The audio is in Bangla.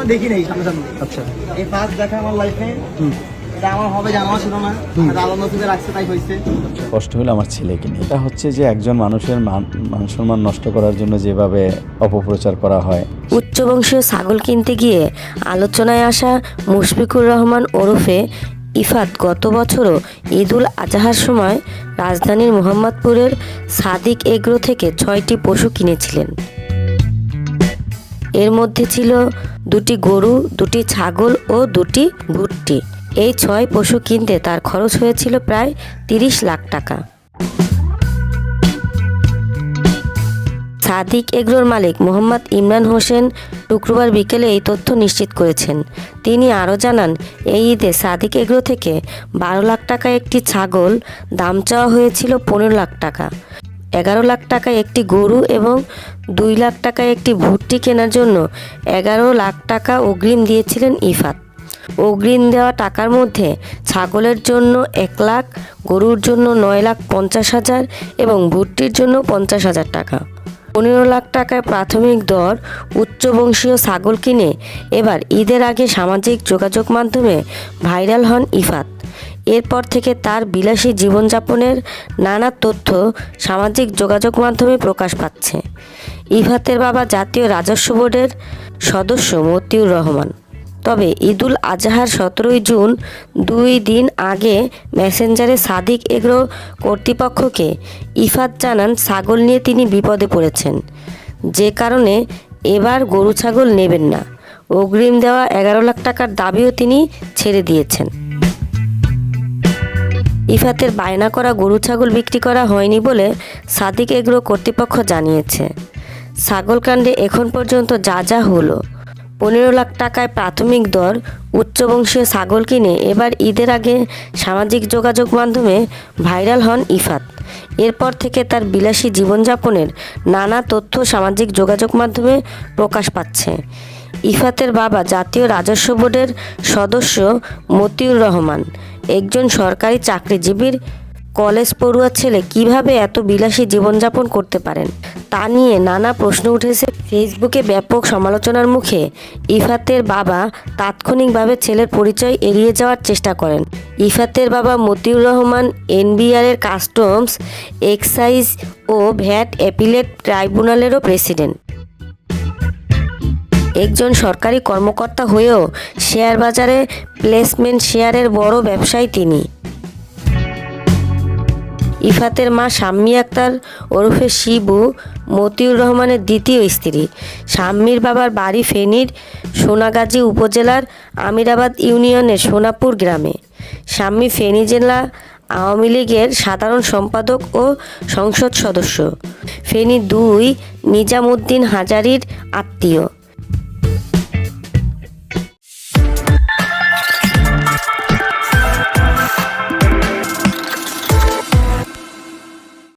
কখনো দেখি নাই আচ্ছা। এই ফার্স্ট দেখা আমার লাইফে এটা আমার হবে জানা ছিল না আল্লাহ নসিবে রাখছে তাই হয়েছে। কষ্ট হলো আমার ছেলেকে নিয়ে। এটা হচ্ছে যে একজন মানুষের মান মান সম্মান নষ্ট করার জন্য যেভাবে অপপ্রচার করা হয়। উচ্চবংশীয় ছাগল কিনতে গিয়ে আলোচনায় আসা মুশফিকুর রহমান ওরফে ইফাত গত বছরও ঈদুল আজহার সময় রাজধানীর মোহাম্মদপুরের সাদিক এগ্রো থেকে ছয়টি পশু কিনেছিলেন। এর মধ্যে ছিল দুটি গরু, দুটি ছাগল ও দুটি ভুট্টি। এই ছয় পশু কিনতে তার খরচ হয়েছিল প্রায় তিরিশ লাখ টাকা। সাদিক এগ্রোর মালিক মোহাম্মদ ইমরান হোসেন শুক্রবার বিকেলে এই তথ্য নিশ্চিত করেছেন। তিনি আরও জানান, এই ঈদে সাদিক এগ্রো থেকে বারো লাখ টাকা একটি ছাগল, দাম চাওয়া হয়েছিল পনেরো লাখ টাকা। এগারো লাখ টাকায় একটি গরু এবং দুই লাখ টাকায় একটি ভুট্টি কেনার জন্য এগারো লাখ টাকা অগ্রিম দিয়েছিলেন ইফাত। অগ্রিম দেওয়া টাকার মধ্যে ছাগলের জন্য এক লাখ, গরুর জন্য নয় লাখ পঞ্চাশ হাজার এবং ভুট্টির জন্য পঞ্চাশ হাজার টাকা। পনেরো লাখ টাকায় প্রাথমিক দর উচ্চবংশীয় ছাগল কিনে এবার ঈদের আগে সামাজিক যোগাযোগ মাধ্যমে ভাইরাল হন ইফাত। এরপর থেকে তার বিলাসী জীবনযাপনের নানা তথ্য সামাজিক যোগাযোগ মাধ্যমে প্রকাশ পাচ্ছে। ইফাতের বাবা জাতীয় রাজস্ব বোর্ডের সদস্য মতিউর রহমান। তবে ঈদুল আজহার সতেরোই জুন দুই দিন আগে মেসেঞ্জারে সাদিক এগ্রো কর্তৃপক্ষকে ইফাত জানান, ছাগল নিয়ে তিনি বিপদে পড়েছেন। যে কারণে এবার গরু ছাগল নেবেন না। অগ্রিম দেওয়া এগারো লাখ টাকার দাবিও তিনি ছেড়ে দিয়েছেন। ইফাতের বায়না করা গরু ছাগল বিক্রি করা হয়নি বলে সাদিক এগ্রো কর্তৃপক্ষ জানিয়েছে। ছাগলকাণ্ডে এখন পর্যন্ত যা যা হলো, পনেরো লাখ টাকায় প্রাথমিক দর, উচ্চবংশীয় ছাগল কিনে এবার ঈদের আগে সামাজিক যোগাযোগ মাধ্যমে ভাইরাল হন ইফাত। এরপর থেকে তার বিলাসী জীবনযাপনের নানা তথ্য সামাজিক যোগাযোগ মাধ্যমে প্রকাশ পাচ্ছে। ইফাতের বাবা জাতীয় রাজস্ব বোর্ডের সদস্য মতিউর রহমান একজন সরকারি চাকরিজীবীর কলেজ পড়ুয়া ছেলে কীভাবে এত বিলাসী জীবনযাপন করতে পারেন? তা নিয়ে নানা প্রশ্ন উঠেছে ফেসবুকে ব্যাপক সমালোচনার মুখে। ইফাতের বাবা তাৎক্ষণিকভাবে ছেলের পরিচয় এড়িয়ে যাওয়ার চেষ্টা করেন। ইফাতের বাবা মতিউর রহমান, এনবিআরের কাস্টমস, এক্সাইজ ও ভ্যাট অ্যাপিলেট ট্রাইব্যুনালেরও প্রেসিডেন্ট। একজন সরকারি কর্মকর্তা হয়েও শেয়ার বাজারে প্লেসমেন্ট শেয়ারের বড় ব্যবসায়ী তিনি। ইফাতের মা শাম্মী আক্তার ওরফে শিবু মতিউর রহমানের দ্বিতীয় স্ত্রী। শাম্মীর বাবার বাড়ি ফেনীর সোনাগাজী উপজেলার আমিরাবাদ ইউনিয়নের সোনাপুর গ্রামে। শাম্মী ফেনী জেলা আওয়ামী লীগের সাধারণ সম্পাদক ও সংসদ সদস্য। ফেনী দুই নিজামুদ্দিন হাজারির আত্মীয়।